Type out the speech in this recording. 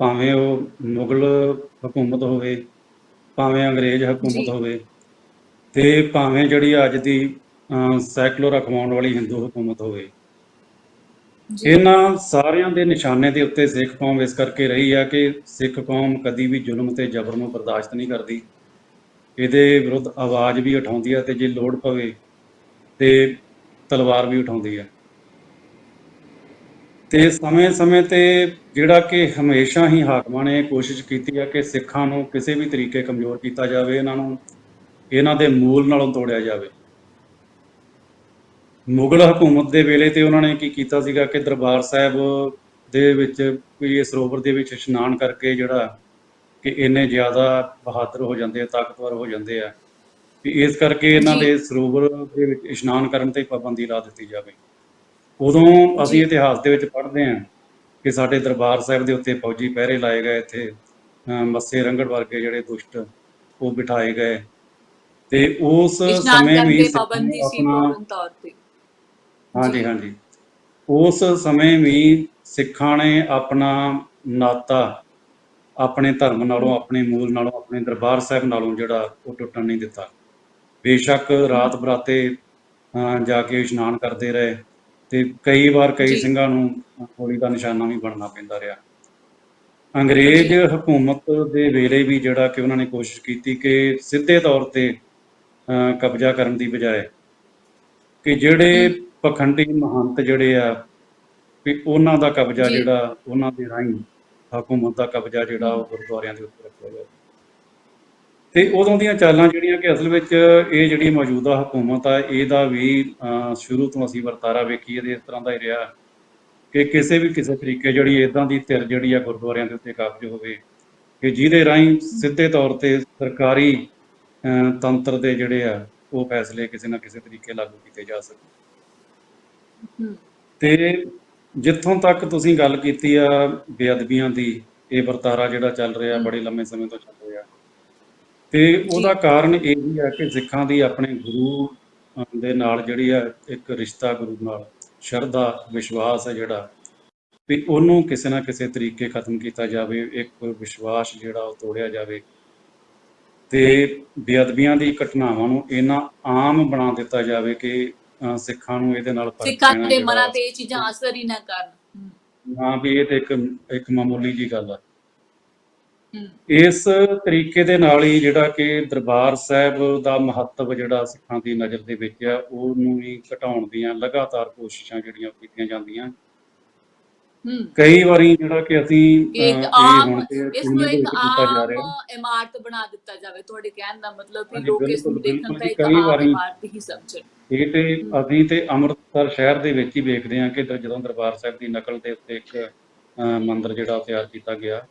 ਭਾਵੇਂ ਉਹ ਮੁਗਲ ਹਕੂਮਤ ਹੋਵੇ ਭਾਵੇਂ ਅੰਗਰੇਜ਼ ਹਕੂਮਤ। ਹੋਵੇ ਤੇ ਭਾਵੇਂ ਜਿਹੜੀ ਅੱਜ ਦੀ ਸੈਕੂਲਰ ਅਖਵਾਉਣ ਵਾਲੀ ਹਿੰਦੂ ਹਕੂਮਤ ਹੋਵੇ। ਇਹਨਾਂ ਸਾਰਿਆਂ ਦੇ ਨਿਸ਼ਾਨੇ ਦੇ ਉੱਤੇ ਸਿੱਖ ਕੌਮ ਇਸ ਕਰਕੇ ਰਹੀ ਆ ਕਿ ਸਿੱਖ ਕੌਮ ਕਦੀ ਵੀ ਜ਼ੁਲਮ ਤੇ ਜ਼ਬਰ ਨੂੰ ਬਰਦਾਸ਼ਤ ਨਹੀਂ ਕਰਦੀ। ਇਹਦੇ ਵਿਰੁੱਧ ਆਵਾਜ਼ ਵੀ ਉਠਾਉਂਦੀ ਆ ਤੇ ਜੇ ਲੋੜ ਪਵੇ ਤੇ ਤਲਵਾਰ ਵੀ ਉਠਾਉਂਦੀ ਆ। ਤੇ ਸਮੇਂ-ਸਮੇਂ ਤੇ ਜਿਹੜਾ ਕਿ ਹਮੇਸ਼ਾ ਹੀ ਹਾਕਮਾਂ ਨੇ ਕੋਸ਼ਿਸ਼ ਕੀਤੀ ਆ ਕਿ ਸਿੱਖਾਂ ਨੂੰ ਕਿਸੇ ਵੀ ਤਰੀਕੇ ਕਮਜ਼ੋਰ ਕੀਤਾ ਜਾਵੇ ਇਹਨਾਂ ਨੂੰ ਇਹਨਾਂ ਦੇ ਮੂਲ ਨਾਲੋਂ ਤੋੜਿਆ ਜਾਵੇ ਮੁਗਲ ਹਕੂਮਤ ਦੇ ਵੇਲੇ ਤੇ ਉਹਨਾਂ ਨੇ ਕੀ ਕੀਤਾ ਸੀਗਾ ਕਿ ਦਰਬਾਰ ਸਾਹਿਬ ਦੇ ਵਿੱਚ ਇਹ ਸਰੋਵਰ ਦੇ ਵਿੱਚ ਇਸ਼ਨਾਨ ਕਰਕੇ ਜਿਹੜਾ ਕਿ ਇੰਨੇ ਜ਼ਿਆਦਾ ਬਹਾਦਰ ਹੋ ਜਾਂਦੇ ਆ ਤਾਕਤਵਰ ਹੋ ਜਾਂਦੇ ਆ ਵੀ ਇਸ ਕਰਕੇ ਇਹਨਾਂ। ਦੇ ਸਰੋਵਰ ਦੇ ਵਿੱਚ ਇਸ਼ਨਾਨ ਕਰਨ ਤੇ ਪਾਬੰਦੀ ਲਾ ਦਿੱਤੀ ਜਾਵੇ ਉਦੋਂ ਅਸੀਂ। ਇਤਿਹਾਸ ਦੇ ਵਿੱਚ ਪੜ੍ਹਦੇ ਹਾਂ ਕਿ ਸਾਡੇ ਦਰਬਾਰ ਸਾਹਿਬ ਦੇ ਉੱਤੇ ਫੌਜੀ ਪਹਿਰੇ ਲਾਏ ਗਏ ਇੱਥੇ ਮੱਸੇ ਰੰਗੜ ਵਰਗੇ ਜਿਹੜੇ ਦੁਸ਼ਟ ਉਹ ਬਿਠਾਏ ਗਏ। ਤੇ ਉਸ ਸਮੇਂ ਵੀ ਤੇ ਸਿੱਖਾਂ ਨੇ ਪਾਬੰਦੀ ਸੀ ਆਪਣਾ ਪੂਰਨ ਤੌਰ ਤੇ। ਹਾਂਜੀ। ਹਾਂਜੀ। ਉਸ ਸਮੇਂ ਵੀ ਸਿੱਖਾਂ ਨੇ ਆਪਣਾ ਨਾਤਾ ਆਪਣੇ ਧਰਮ ਨਾਲੋਂ ਆਪਣੇ ਮੂਲ ਨਾਲੋਂ ਆਪਣੇ ਦਰਬਾਰ ਸਾਹਿਬ ਨਾਲੋਂ ਜਿਹੜਾ ਉਹ ਟੁੱਟਣ ਨਹੀਂ ਦਿੱਤਾ। ਬੇਸ਼ੱਕ ਰਾਤ ਬਰਾਤੇ ਜਾ ਕੇ ਇਸ਼ਨਾਨ ਕਰਦੇ ਰਹੇ। ਤੇ ਕਈ ਵਾਰ ਕਈ। ਸਿੰਘਾਂ ਨੂੰ ਗੋਲੀ ਦਾ ਨਿਸ਼ਾਨਾ ਵੀ ਬਣਨਾ ਪੈਂਦਾ ਰਿਹਾ ਅੰਗਰੇਜ਼ ਹਕੂਮਤ ਦੇ ਵੇਲੇ ਵੀ ਜਿਹੜਾ ਕਿ ਉਹਨਾਂ ਨੇ ਕੋਸ਼ਿਸ਼ ਕੀਤੀ ਕਿ ਸਿੱਧੇ ਤੌਰ ਤੇ ਕਬਜ਼ਾ ਕਰਨ ਦੀ ਬਜਾਏ ਕਿ ਜਿਹੜੇ ਪਖੰਡੀ ਮਹੰਤ ਜਿਹੜੇ ਆ ਵੀ ਉਹਨਾਂ ਦਾ ਕਬਜ਼ਾ। ਜਿਹੜਾ ਉਹਨਾਂ ਦੇ ਰਾਹੀਂ ਹਕੂਮਤ ਦਾ ਕਬਜ਼ਾ ਜਿਹੜਾ ਉਹ ਗੁਰਦੁਆਰਿਆਂ ਦੇ ਉੱਤੇ ਰੱਖਿਆ ਗਿਆ ਤੇ ਉਦੋਂ ਦੀਆਂ ਚਾਲਾਂ ਜਿਹੜੀਆਂ ਕਿ ਅਸਲ ਵਿੱਚ ਇਹ ਜਿਹੜੀ ਮੌਜੂਦਾ ਹਕੂਮਤ ਆ ਇਹਦਾ ਵੀ ਸ਼ੁਰੂ ਤੋਂ ਅਸੀਂ ਵਰਤਾਰਾ ਵੇਖੀਏ ਤੇ ਇਸ ਤਰ੍ਹਾਂ ਦਾ ਹੀ ਰਿਹਾ ਕਿ ਕਿਸੇ ਵੀ ਕਿਸੇ ਤਰੀਕੇ ਜਿਹੜੀ ਇਦਾਂ ਦੀ ਧਿਰ ਜਿਹੜੀ ਆ ਗੁਰਦੁਆਰਿਆਂ ਦੇ ਉੱਤੇ ਕਾਬਜ ਹੋਵੇ ਕਿ ਜਿਹਦੇ ਰਾਹੀਂ ਸਿੱਧੇ ਤੌਰ ਤੇ ਸਰਕਾਰੀ ਤੰਤਰ ਦੇ ਜਿਹੜੇ ਆ ਉਹ ਫੈਸਲੇ ਕਿਸੇ ਨਾ ਕਿਸੇ ਤਰੀਕੇ ਲਾਗੂ ਕੀਤੇ ਜਾ ਸਕਣ। ਤੇ ਜਿੱਥੋਂ ਤੱਕ ਤੁਸੀਂ ਗੱਲ ਕੀਤੀ ਆ ਬੇਅਦਬੀਆਂ ਦੀ ਇਹ ਵਰਤਾਰਾ ਜਿਹੜਾ ਚੱਲ ਰਿਹਾ। ਬੜੇ ਲੰਮੇ ਸਮੇਂ ਤੋਂ ਚੱਲ ਰਿਹਾ। ਤੇ ਉਹਦਾ ਕਾਰਨ ਇਹ ਵੀ ਆ ਕਿ ਸਿੱਖਾਂ ਦੀ ਆਪਣੇ ਗੁਰੂ ਦੇ ਨਾਲ ਜਿਹੜੀ ਆ ਇੱਕ ਰਿਸ਼ਤਾ ਗੁਰੂ ਨਾਲ ਸ਼ਰਧਾ ਵਿਸ਼ਵਾਸ ਹੈ ਜਿਹੜਾ ਵੀ ਉਹਨੂੰ ਕਿਸੇ ਨਾ ਕਿਸੇ ਤਰੀਕੇ ਖਤਮ ਕੀਤਾ ਜਾਵੇ ਇੱਕ ਵਿਸ਼ਵਾਸ ਜਿਹੜਾ ਉਹ ਤੋੜਿਆ ਜਾਵੇ। ਤੇ ਬੇਅਦਬੀਆਂ ਦੀ ਘਟਨਾਵਾਂ ਨੂੰ ਇੰਨਾ ਆਮ ਬਣਾ ਦਿੱਤਾ ਜਾਵੇ ਕਿ ਸਿੱਖਾਂ ਨੂੰ ਇਹਦੇ ਨਾਲ ਸਿੱਖਾਂ ਦੇ ਮਨਾਂ ਤੇ ਇਹ ਚੀਜ਼ਾਂ ਅਸਰ ਹੀ ਨਾ ਕਰਨ। ਹਾਂ। ਵੀ ਇਹ ਤੇ ਇੱਕ ਇੱਕ ਮਾਮੂਲੀ ਜੀ ਗੱਲ ਆ। ਇਸ ਤਰੀਕੇ ਦੇ ਨਾਲ ਹੀ ਜਿਹੜਾ ਕਿ ਦਰਬਾਰ ਸਾਹਿਬ ਦਾ ਮਹੱਤਵ ਜਿਹੜਾ ਸਿੱਖਾਂ ਦੀ ਨਜ਼ਰ ਦੇ ਵਿੱਚ ਆ ਉਹਨੂੰ ਵੀ ਘਟਾਉਣ ਦੀਆਂ ਲਗਾਤਾਰ ਕੋਸ਼ਿਸ਼ਾਂ ਜਿਹੜੀਆਂ ਕੀਤੀਆਂ ਜਾਂਦੀਆਂ। ਕਈ ਵਾਰੀ ਜਿਹੜਾ ਕਿ ਅਸੀਂ ਇੱਕ ਆਮ ਇਸ ਨੂੰ ਇੱਕ ਆਮ ਇਮਾਰਤ ਬਣਾ ਦਿੱਤਾ ਜਾਵੇ ਤੁਹਾਡੇ ਕਹਿਣ ਦਾ ਮਤਲਬ ਕਿ ਲੋਕ ਇਸ ਨੂੰ ਬਿਲਕੁਲ, ਦੇਖਣ ਬਿਲਕੁਲ ਤਾਂ ਜੀ, ਇੱਕ ਕਈ ਆਮ ਵਾਰੀ- ਇਮਾਰਤ ਹੀ ਸਮਝਣ। ਇਹ ਤੇ ਅਸੀਂ ਤੇ ਅੰਮ੍ਰਿਤਸਰ ਸ਼ਹਿਰ ਦੇ ਵਿੱਚ ਹੀ ਵੇਖਦੇ ਹਾਂ ਕਿ ਜਦੋਂ ਦਰਬਾਰ ਸਾਹਿਬ ਦੀ ਨਕਲ ਦੇ ਉੱਤੇ ਇੱਕ ਮੰਦਿਰ ਜਿਹੜਾ ਤਿਆਰ ਕੀਤਾ ਗਿਆ